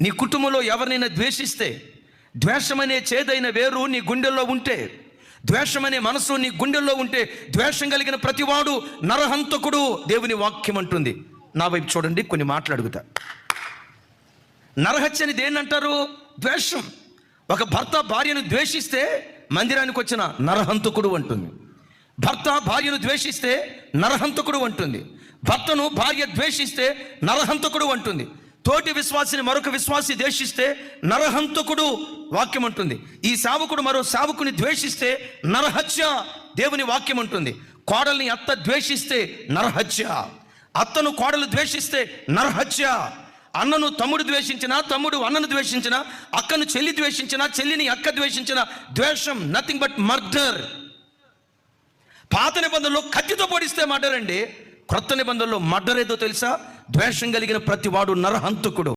నీ కుటుంబంలో ఎవరినైనా ద్వేషిస్తే ద్వేషమనే చేదైన వేరు నీ గుండెల్లో ఉంటే ద్వేషమనే మనసు నీ గుండెల్లో ఉంటే ద్వేషం కలిగిన ప్రతివాడు నరహంతకుడు దేవుని వాక్యం అంటుంది. నా వైపు చూడండి కొన్ని మాట్లాడుగుతా నరహత్యని దేన్నంటారు? ద్వేషం. ఒక భర్త భార్యను ద్వేషిస్తే మందిరానికి వచ్చిన నరహంతకుడు అంటుంది. భర్త భార్యను ద్వేషిస్తే నరహంతకుడు అంటుంది. భర్తను భార్య ద్వేషిస్తే నరహంతకుడు అంటుంది. తోటి విశ్వాసిని మరొక విశ్వాసి ద్వేషిస్తే నరహంతకుడు వాక్యం ఉంటుంది ఈ సావుకుడు మరో సావుకుని ద్వేషిస్తే నరహత్య దేవుని వాక్యం ఉంటుంది కోడల్ని అత్త ద్వేషిస్తే నరహత్య. అత్తను కోడలు ద్వేషిస్తే నరహత్య. అన్నను తమ్ముడు ద్వేషించిన తమ్ముడు అన్నను ద్వేషించిన అక్కను చెల్లి ద్వేషించిన చెల్లిని అక్క ద్వేషించిన ద్వేషం నథింగ్ బట్ మర్డర్ పాత నిబంధనలో కత్తితో పొడిస్తే మర్డర్ అండి. క్రొత్త నిబంధనలో మర్డర్ ఏదో తెలుసా? ద్వేషం కలిగిన ప్రతి వాడు నరహంతకుడు.